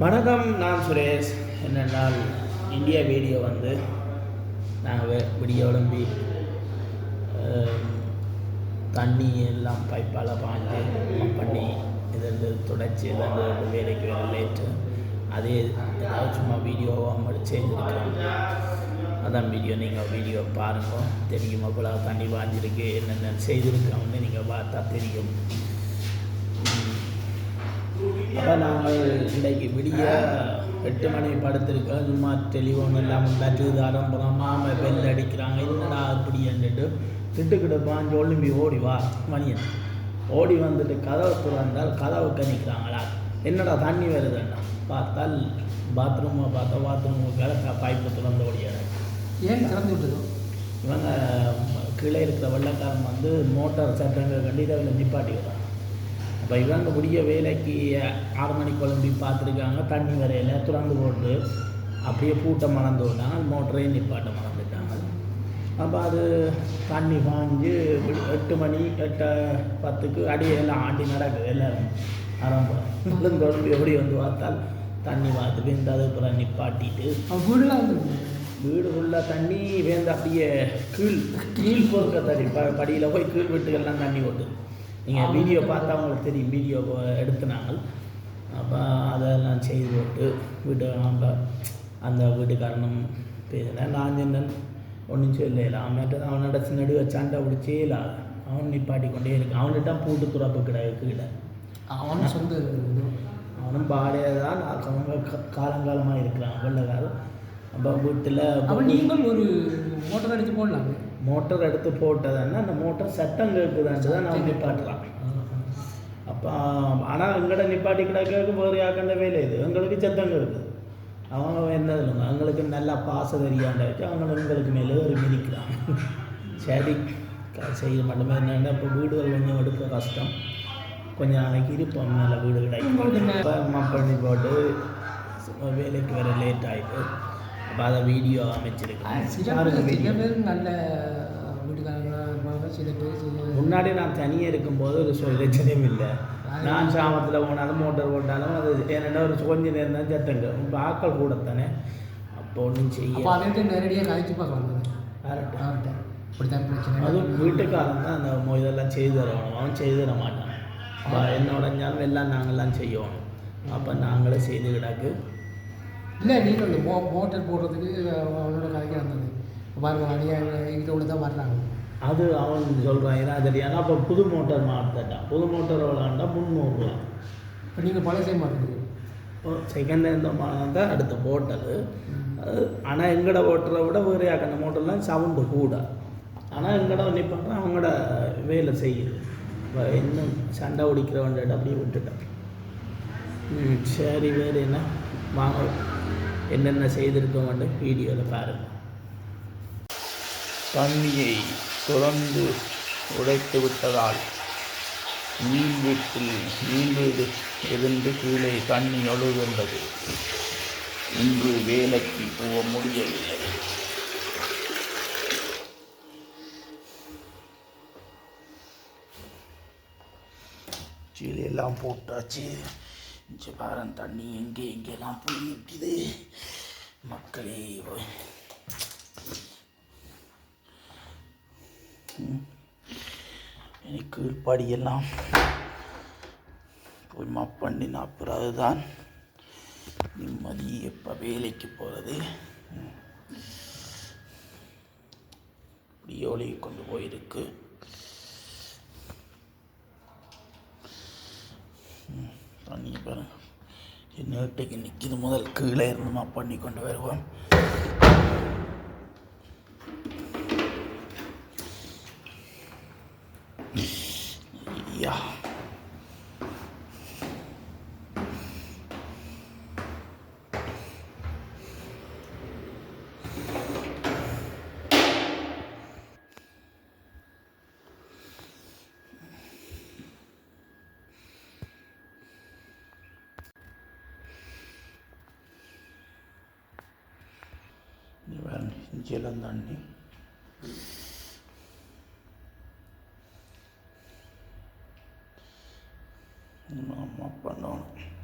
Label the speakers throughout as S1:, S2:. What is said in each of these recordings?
S1: வணக்கம் நான் சுரேஷ். என்னென்னால் இந்தியா வீடியோ வந்து நாங்கள் விடிய உடம்பி தண்ணி எல்லாம் பைப்பால் பாஞ்சு பண்ணி இதில் தொடச்சி இதில் வேலைக்கு வேலை லேட்டு அதே ஏதாவது சும்மா வீடியோவாக மட்டும் செய்திருக்கோம் அதான் வீடியோ நீங்கள் வீடியோ பாருங்கள் தெரியுமா இவ்வளோ தண்ணி பாஞ்சிருக்கு என்னென்ன செய்திருக்கோம்னு நீங்கள் பார்த்தா தெரியும். அப்போ நாங்கள் இன்றைக்கு விடிய எட்டு மணி படுத்திருக்கோம் சும்மா டெலிஃபோன் இல்லாமல் தட்டுது ஆரம்பரம் மாமை பெல் அடிக்கிறாங்க. என்னடா அப்படி என்னட்டு திட்டுக்கிட்டு பாஞ்சு ஒளிம்பி ஓடி வா மணியன். ஓடி வந்துட்டு கதவை திறந்தால் கதவை கணிக்கிறாங்களா? என்னடா தண்ணி வருதுன்னா பார்த்தால் பாத்ரூமை பார்த்தா பாத்ரூம் கிடக்க பைப்பு திறந்து ஓடியாரு
S2: ஏன் திறந்து விட்டதோ?
S1: இவங்க கீழே இருக்கிற வெள்ளக்காரன் வந்து மோட்டார் சட்டங்கள் கண்டி இதில் நிப்பாட்டி வராங்க அப்போ இவங்க முடிய வேலைக்கு ஆறு மணி குழம்பி பார்த்துருக்காங்க. தண்ணி வரையில் திறந்து போட்டு அப்படியே பூட்டை மறந்து விட்டாங்க. மோட்டரையும் நிப்பாட்ட மறந்துட்டாங்க. அப்போ அது தண்ணி பாஞ்சு எட்டு மணி எட்டு பத்துக்கு அடியெல்லாம் ஆண்டி நடக்குது எல்லாரும் ஆரம்பம் குழம்பு எப்படி வந்து பார்த்தால் தண்ணி பார்த்துட்டு இந்த அதுக்கப்புறம் நிப்பாட்டிட்டு. வீடு ஃபுல்லாக தண்ணி வேந்து அப்படியே கீழ் கீழ் பொறுக்க தண்ணி. படியில் போய் கீழ் வீட்டுக்கெல்லாம் தண்ணி ஓட்டுது நீங்கள் வீடியோ பார்த்தா உங்களுக்கு தெரியும். வீடியோ எடுத்துனாங்க அப்போ அதெல்லாம் செய்து போட்டு வீட்டு அவங்க அந்த வீட்டுக்காரனும் பேசினேன் நான் சொன்னேன். ஒன்றும் சொல்லல அவன்கிட்ட அவனோட நடுவ சண்டை பிடிச்சே இல்லாத அவன் நிப்பாட்டி கொண்டே இருக்கு அவன்கிட்ட பூட்டு துறப்பு கிடையாது கீழே
S2: அவன் சொந்த.
S1: அவனும் பாடியே தான். அவங்க க- காலங்காலமாக இருக்கிறான். வெள்ளக்காரன் அப்போ வீட்டில்
S2: அவன் நீங்கள் ஒரு மோட்டர் அடித்து போடலாங்க
S1: மோட்டர் எடுத்து போட்டதுன்னா அந்த மோட்டர் சட்டம் கேட்குதான்ட்டு தான் நான் நிப்பாட்டுறான் அப்போ ஆனால் எங்கட நிப்பாட்டி கிடக்க வேறு யாக்கண்ட வேலை இது? எங்களுக்கு சத்தம் கேட்குது. அவங்க என்ன எங்களுக்கு நல்லா பாச தெரியாண்ட வச்சு அவங்க எங்களுக்கு மேலே ஒரு மிதிக்கிறாங்க. சரி செய்ய மட்டுமே என்னென்னா இப்போ வீடுகள் கொஞ்சம் எடுக்க கஷ்டம். கொஞ்சம் நாளைக்கு இருப்போம். மேலே வீடு கிடைக்கும். பண்ணி போட்டு வேலைக்கு வர லேட் ஆகிட்டு அதை வீடியோ அமைச்சிருக்கேன்
S2: சில பேர் நல்ல வீட்டுக்காரங்களா இருப்பாங்க சில பேர்
S1: முன்னாடி நான் தனியாக இருக்கும்போது ஒரு பிரச்சனையும் இல்லை. நான் சாமத்தில் போனாலும் மோட்டார் போட்டாலும் அது என்னென்ன ஒரு கொஞ்ச நேரம் தான் சத்தங்க. இப்போ ஆக்கள் கூடத்தானே. அப்போ ஒன்றும்
S2: அப்போ
S1: செய்ய
S2: நேரடியாக கதைச்சு பார்க்கலாம் இப்படித்தான் பிரச்சனை.
S1: அதுவும் வீட்டுக்காரன் தான் அந்த இதெல்லாம் செய்து தரணும். அவன் செய்து தர மாட்டான். அப்போ என்னோட ஞாபகம் எல்லாம் நாங்கள்லாம் செய்யணும். அப்போ நாங்களே செய்து கிடக்கு.
S2: இல்லை நீங்கள் இந்த மோ மோட்டர் போடுறதுக்கு அவனோட கதைக்கு வந்தது. பாருங்க அடியாக இதோட தான் வர்றாங்க.
S1: அது அவன் சொல்கிறான் ஏன்னா தெரியாது அப்போ புது மோட்டார் மாற்றட்டான் புது மோட்டார் விளாண்டா முந்நூறுரூவா
S2: இப்போ நீங்கள் செய்ய மாட்டேங்குது
S1: செகண்ட் ஹேண்ட் தான் அடுத்து போட்டது. அது ஆனால் எங்கட ஓட்டுறத விட வேறு யாக்கண்ட மோட்டர்லாம் சவுண்டு கூட. ஆனால் எங்கட நிற்பாங்க அவங்களோட வேலை செய்யுது. இப்போ இன்னும் சண்டை பிடிக்கிறவன்ட்டு அப்படியே விட்டுட்டேன். ம் சரி வேறு என்ன? வாங்க. என்னென்ன செய்திருக்கோம் வீடியோவில் பாருங்கள் தண்ணியை துறந்து உடைத்து விட்டதால் மீன் வீட்டில் மீன் வீடு இருந்து கீழே தண்ணி ஒழுகின்றது இன்று வேலைக்கு போக முடியவில்லை. சீலையெல்லாம் போட்டாச்சு. இங்கே பாரு தண்ணி எங்கே எங்கெல்லாம் போய் நிற்கிது. மக்களே எனக்கு படியெல்லாம் போய் மப் நாற்பது நான் பிறகுதான் நிம்மதி எப்போ வேலைக்கு போகிறது இப்படி கொண்டு போயிருக்கு? ம், தண்ணி பாருங்க. நேட்டுக்கு நிற்கிது முதல். கீழே இருந்துமா பண்ணி கொண்டு வருவோம். இஞ்சியெல்லாம் தண்ணி நம்ம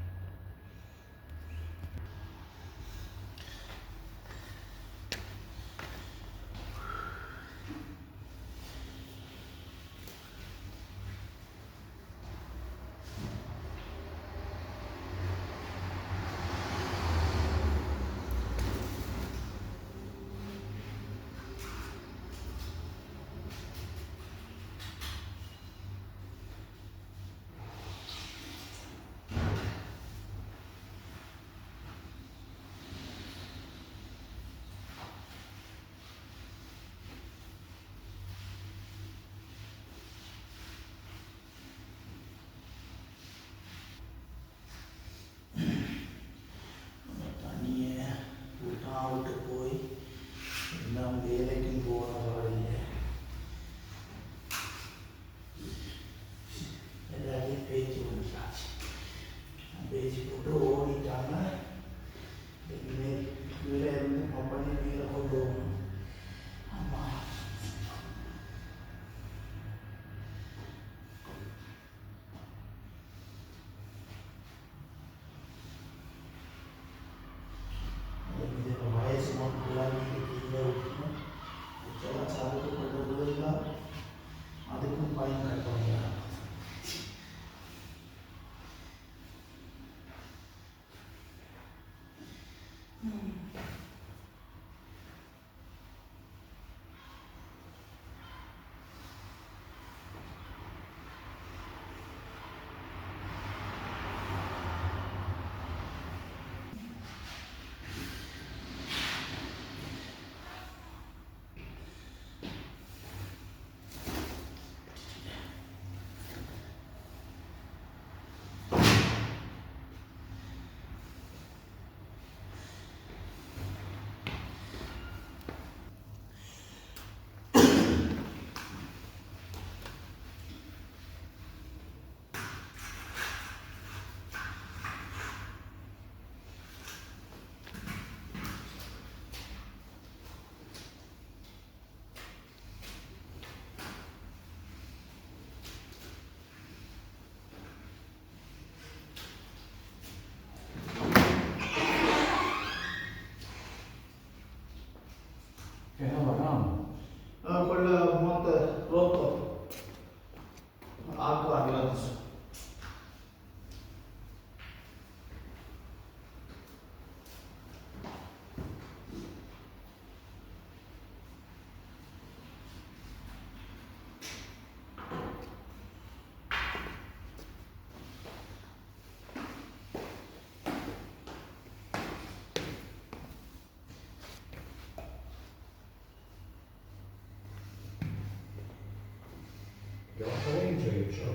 S1: Greccio.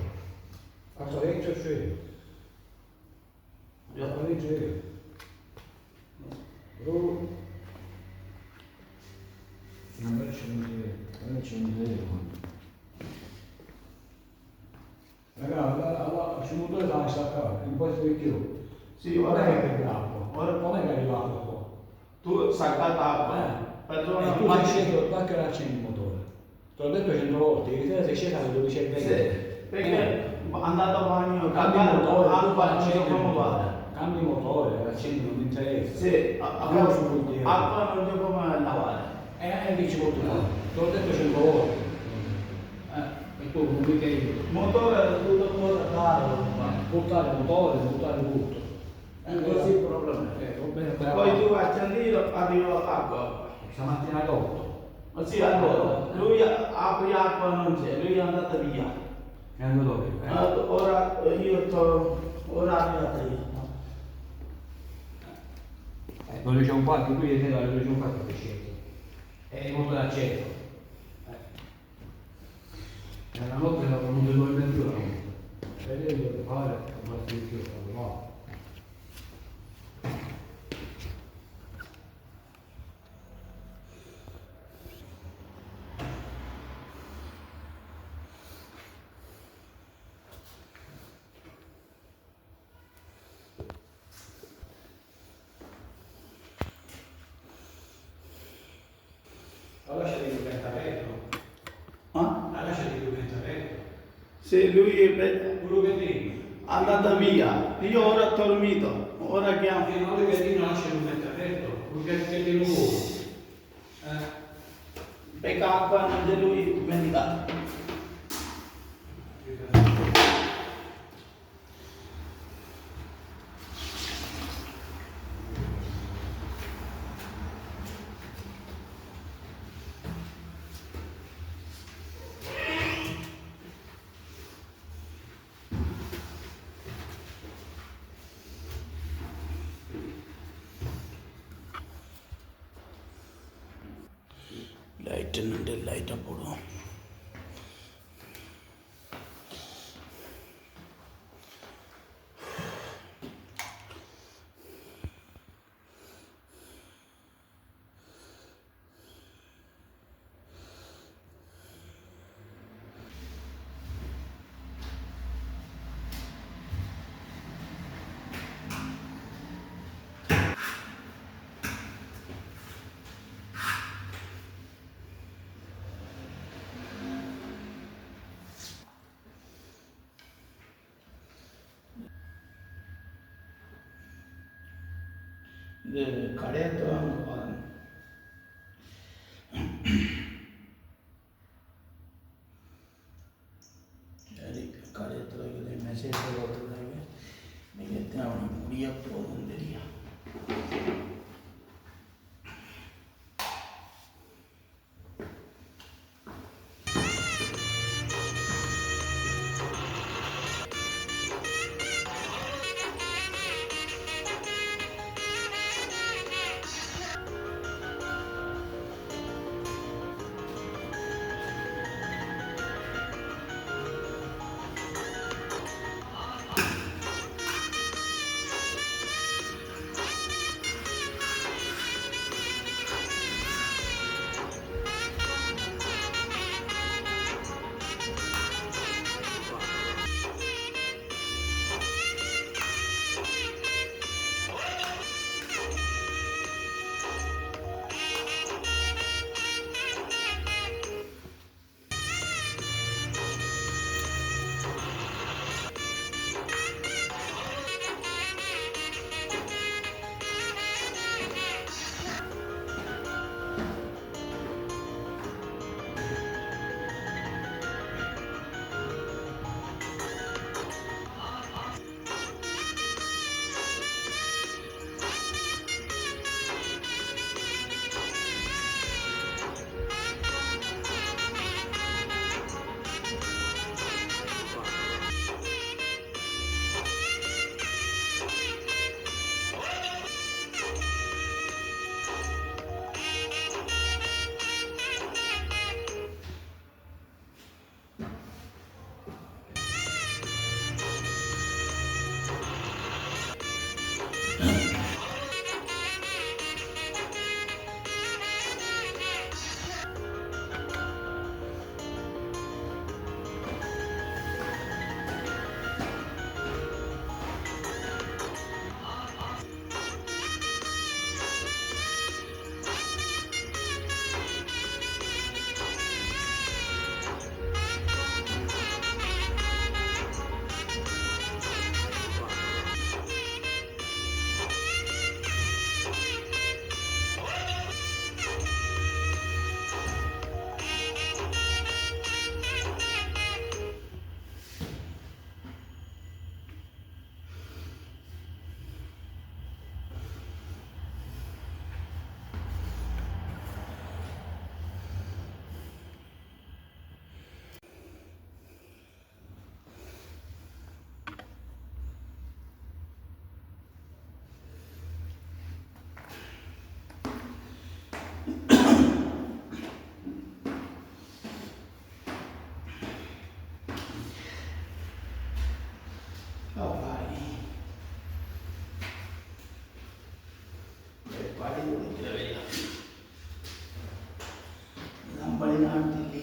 S3: Ako rečeše, ako reče, ru, nam rečem gdje, rečem gdje je on. Raga, Allah, šumuto je znaš takav, in poi spieghiu.
S1: Sì, ora
S3: è che bravo,
S1: ora
S3: non è che è arrivato.
S1: Tu salvata,
S3: eh.
S1: perdono, ma...
S3: E tu sei sceso, tacca la cimbo. Te l'ho detto cento volte, devi vedere se scesa alle 12 e
S1: 20.
S3: Sì,
S1: perché eh. andato a bagno,
S3: cambi motore,
S1: acqua,
S3: accendi il motore. Cambi motore, accendi, non mi interessa.
S1: Sì, acqua non devo come lavare.
S3: E eh, lì ci può trovare. Te l'ho detto cento volte. Eh. E tu non mi chiedi.
S1: Motore, tutto come darlo.
S3: Buttare il motore, buttare tutto.
S1: Eh, e così il problema.
S3: Eh,
S1: Poi tu accendi, arrivo acqua.
S3: Stamattina
S1: dopo. પછી હતો lui આપણી આપવાનું છે લુયા
S3: ન તબિયા એંગલો
S1: હા તો ઓરા ઈ હતો ઓરા આપણી હતી
S3: Eh, lo leggiamo 4, qui vedete la leggiamo 4 che scelto. È molto da centro. Eh. È una volta che la non più la notte. E Vedete cosa fare, non più.
S1: se lui è ebbe Andatamia, io ora ho dormito, ora chiamo.
S3: Che non deve rinascere un mezzo aperto, perché di nuovo. Eh.
S1: Peccato di lui dimenticato. இது கடையத்துவாங்க பாருங்க. சரி கடையத்தில் message போட்டுருக்காங்க. நீங்கள் எத்தனை அவனுக்கு முடிய போதும்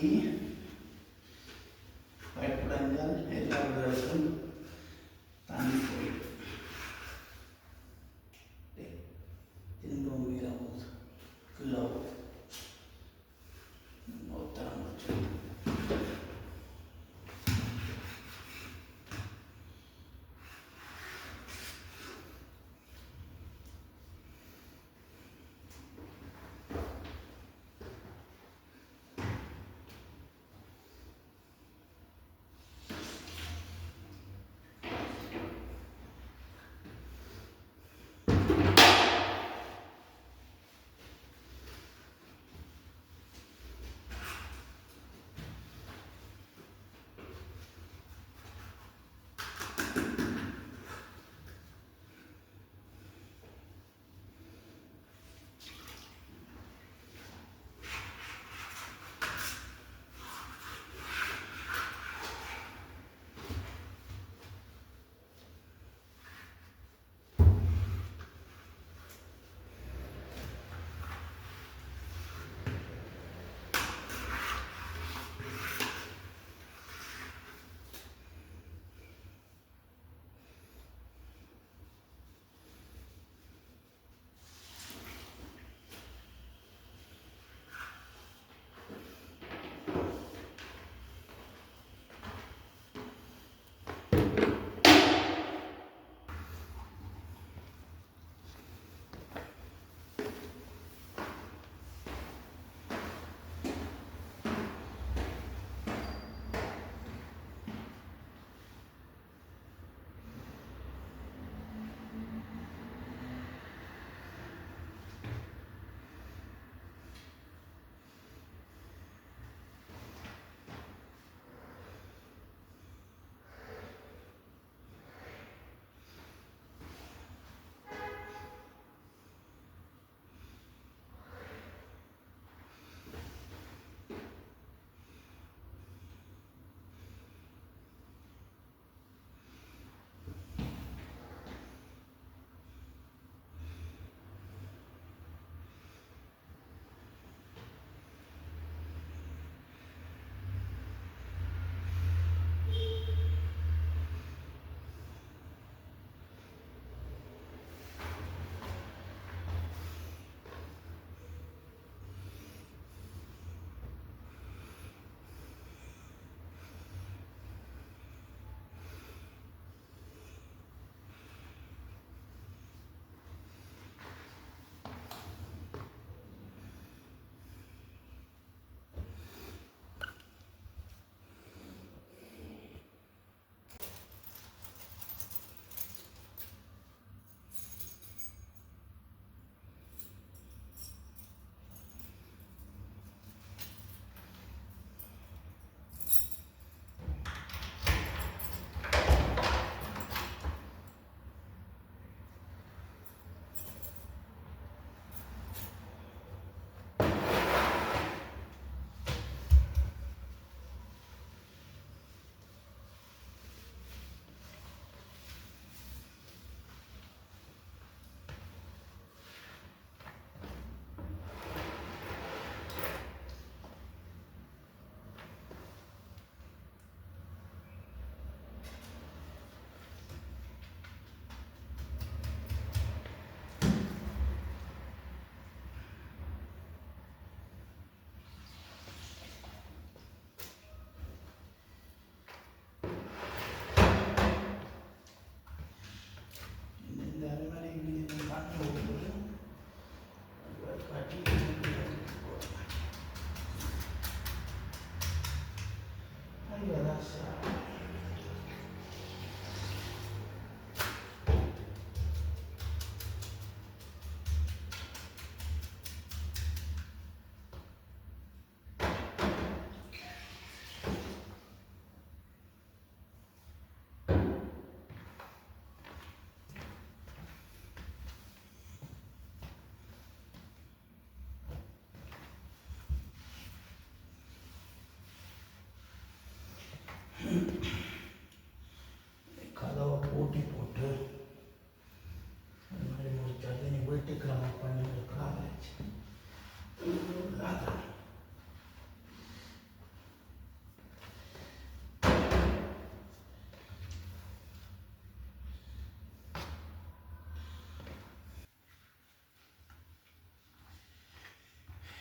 S1: me.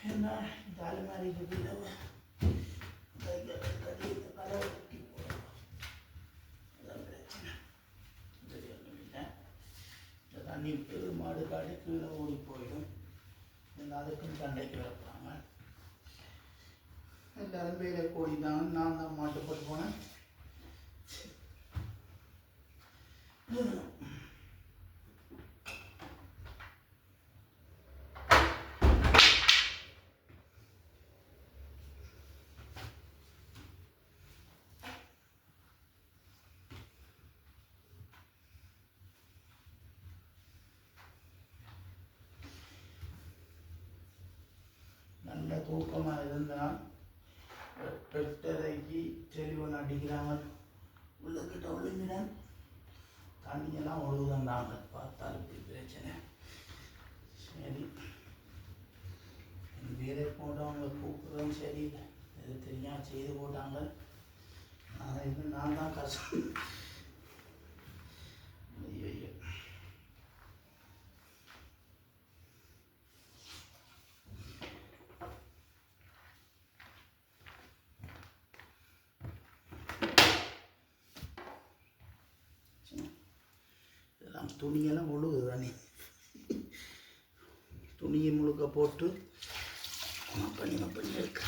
S1: என்ன இந்த அலுமாரி இருக்குது கதவை கட்டி போடணும் அதான் பிரச்சனை சரி ஒன்றும் இல்லை இந்த தண்ணி விட்டு மாடு காடு கீழே ஓடி போயிடும் இல்லை அதுக்கும் சண்டைக்கு வைப்பாங்க எல்லாரும் வேலை கோடி தான் நான் தான் மாட்டுப்பட்டு போனேன் எட்டரைக்கு டெலிஃபோன் அடிக்கிறாங்க உள்ளக்கிட்ட ஒழுங்கினேன் தண்ணியெல்லாம் ஒழுகுதாண்டாங்க பார்த்தால் இப்படி பிரச்சனை. சரி. வேலை போட்டவங்க கூப்பிடுறதும் சரி இது தெரியாமல் செய்து போட்டாங்க. நான் இது நான் தான் கஷ்டம். துணியெல்லாம் ஒழுகு தானே. துணியை முழுக்க போட்டு பண்ணி பண்ணி இருக்கு.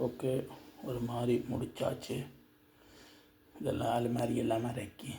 S1: ஓகே ஒரு மாதிரி முடிச்சாச்சு. இதெல்லாம் அலுமாரி எல்லாமே இறக்கி.